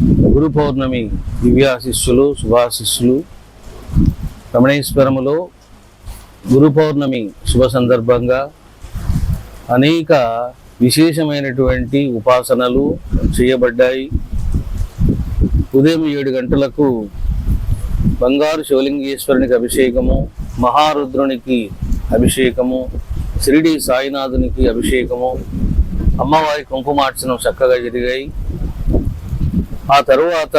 గురు పౌర్ణమి దివ్యాశిష్యులు శుభాశిష్యులు రమణేశ్వరములో గురు పౌర్ణమి శుభ సందర్భంగా అనేక విశేషమైనటువంటి ఉపాసనలు చేయబడ్డాయి. ఉదయం ఏడు గంటలకు బంగారు శివలింగేశ్వరునికి అభిషేకము మహారుద్రునికి అభిషేకము షిరిడి సాయినాథునికి అభిషేకము అమ్మవారి కుంకుమార్చనం చక్కగా జరిగాయి. ఆ తరువాత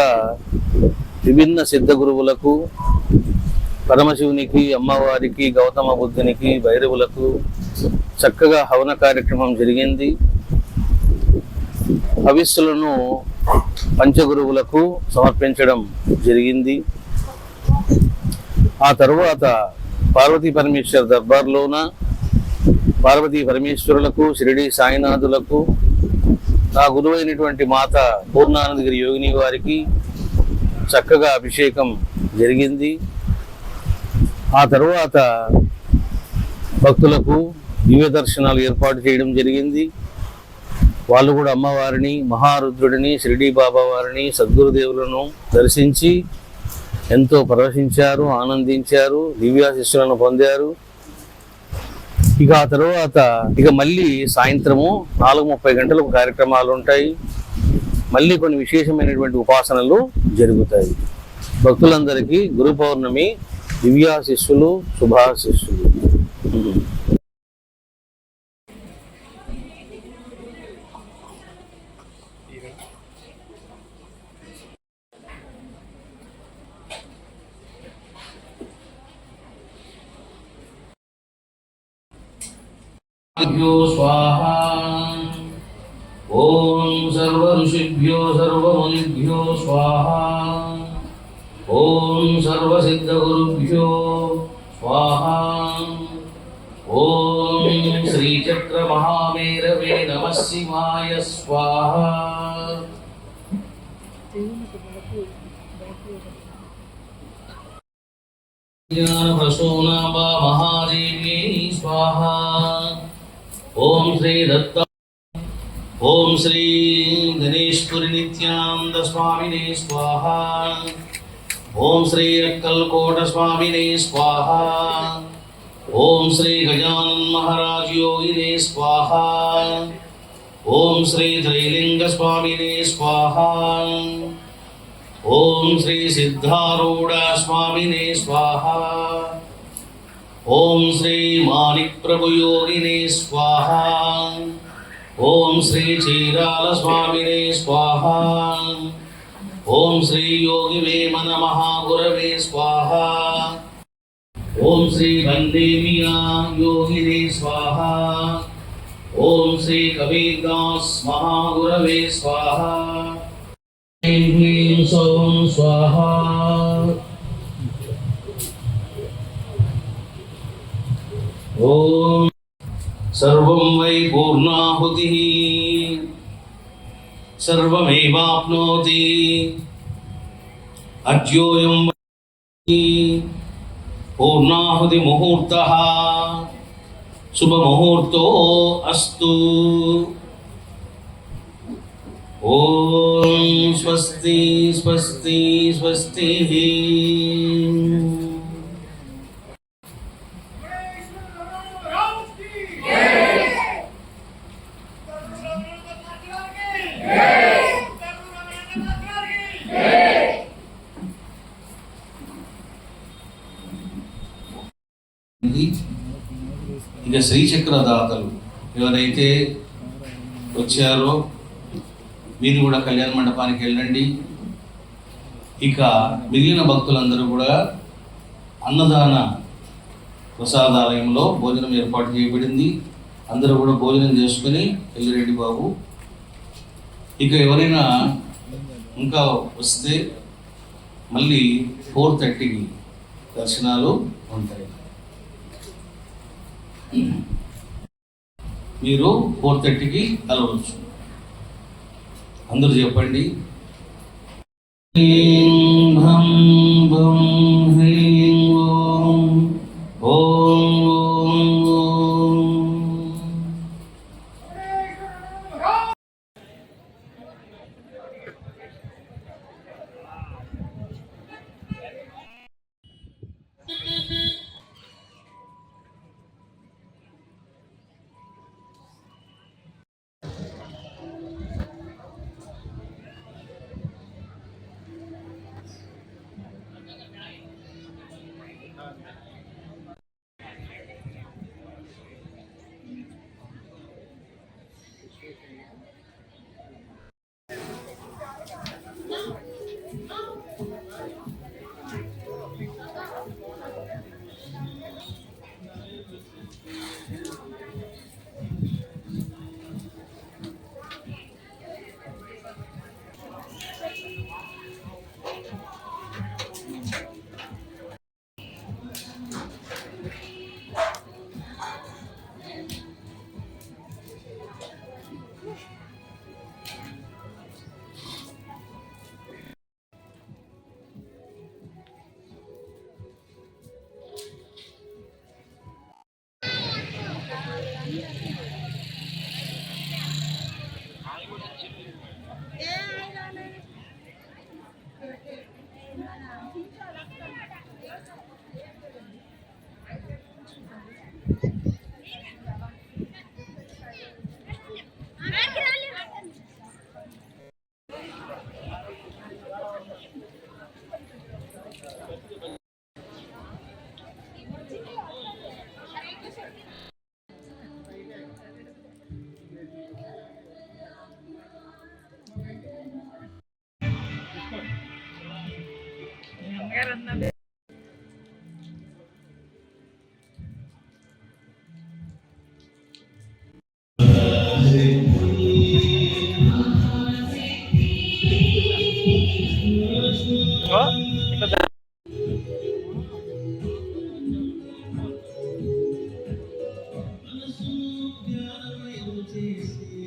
విభిన్న సిద్ధ గురువులకు పరమశివునికి అమ్మవారికి గౌతమ బుద్ధునికి భైరవులకు చక్కగా హవన కార్యక్రమం జరిగింది. హవిస్సులను పంచగురువులకు సమర్పించడం జరిగింది. ఆ తరువాత పార్వతీ పరమేశ్వర దర్బార్లోన పార్వతీ పరమేశ్వరులకు షిరిడి సాయినాథులకు నా గురువైనటువంటి మాత పూర్ణానందగిరి యోగిని వారికి చక్కగా అభిషేకం జరిగింది. ఆ తరువాత భక్తులకు దివ్య దర్శనాలు ఏర్పాటు చేయడం జరిగింది. వాళ్ళు కూడా అమ్మవారిని మహారుద్రుడిని షిరిడి బాబా వారిని సద్గురుదేవులను దర్శించి ఎంతో ప్రవేశించారు ఆనందించారు దివ్యాశిష్యులను పొందారు. ఇక ఆ తర్వాత ఇక మళ్ళీ సాయంత్రము నాలుగు ముప్పై గంటలకు కార్యక్రమాలు ఉంటాయి. మళ్ళీ కొన్ని విశేషమైనటువంటి ఉపాసనలు జరుగుతాయి. భక్తులందరికీ గురు పౌర్ణమి దివ్యాశిస్సులు శుభాశిస్సులు ऋषिभ्यो स्वाहा। ॐ सर्वऋषिभ्यो सर्वमुनिभ्यो स्वाहा। ॐ सर्वसिद्धगुरुभ्यो स्वाहा। ॐ श्रीचक्रमहामेरवे नमः शिवाय स्वाहा। ज्ञानप्रसूनाम्बा महादेव्यै स्वाहा। ఓం శ్రీ దత్త ఓం శ్రీ గణేశ్వరి నిత్యానంద స్వామినే స్వాహ. ఓం శ్రీ అక్కల్కోట స్వామినే స్వాహ. ఓం శ్రీ గజానన్ మహారాజ్ యోగినే స్వాహ. ఓం శ్రీ త్రైలింగ స్వామినే స్వాహ. ఓం శ్రీ సిద్ధారూఢ స్వామినే స్వాహ. ॐ श्री माणिक्प्रभुयोगिने स्वाहा ॐ श्री चीराल स्वामिने स्वाहा ॐ श्री योगी वेमन महागुरवे स्वाहा ॐ श्री वन्देमिया योगिने स्वाहा ॐ श्री कबीरदास महागुरवे स्वाहा ह्रीं ह्रीं सौं स्वाहा ॐ सर्वं वै पूर्णाहुतिः सर्वमेवाप्नोति अद्योऽयं पूर्णाहुतिमुहूर्तः शुभमुहूर्तो अस्तु। ॐ स्वस्ति स्वस्ति स्वस्तिः। ఉంది. ఇక శ్రీచక్ర దాతలు ఎవరైతే వచ్చారో మీరు కూడా కళ్యాణ మండపానికి వెళ్ళండి. ఇక మిగిలిన భక్తులందరూ కూడా అన్నదాన ప్రసాదాలయంలో భోజనం ఏర్పాటు చేయబడింది. అందరూ కూడా భోజనం చేసుకుని వెళ్ళిరెడ్డి బాబు. ఇక ఎవరైనా ఇంకా వస్తే మళ్ళీ ఫోర్ థర్టీకి దర్శనాలు ఉంటాయి. మీరు ఫోర్ థర్టీకి కలవచ్చు. అందరూ చెప్పండి. హ్రీం హం Jesus.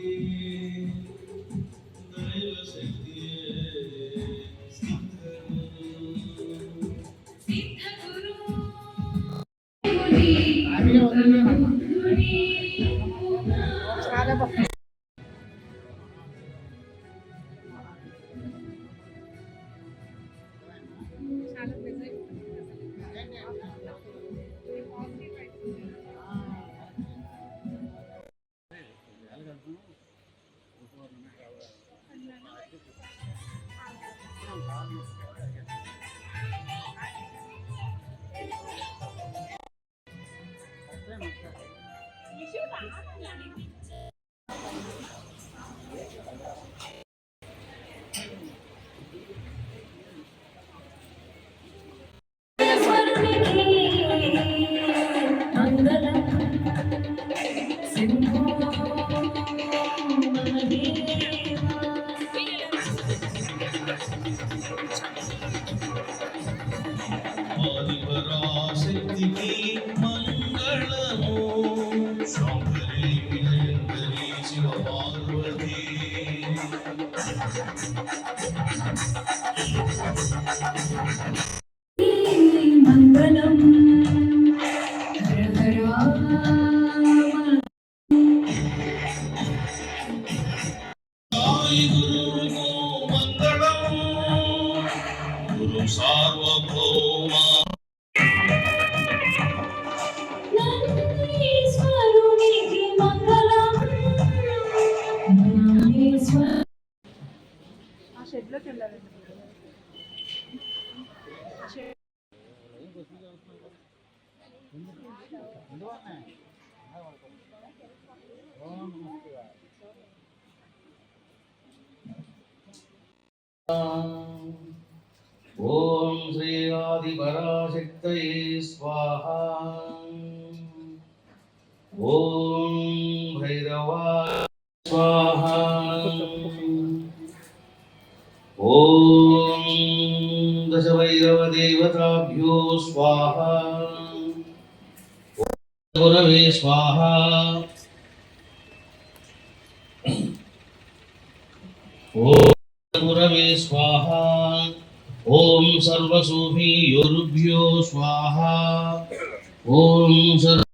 Hallelujah. ఓం శ్రీ ఆదిపరాశక్తయే స్వాహ ఓం భైరవా స్వాహ ఓం దశభైరవదేవతాభ్యో స్వాహ గురవే స్వాహ ఓం గురవే స్వాహ ఓం సర్వసూభి యోరుభ్యో స్వాహ ఓం సర్వ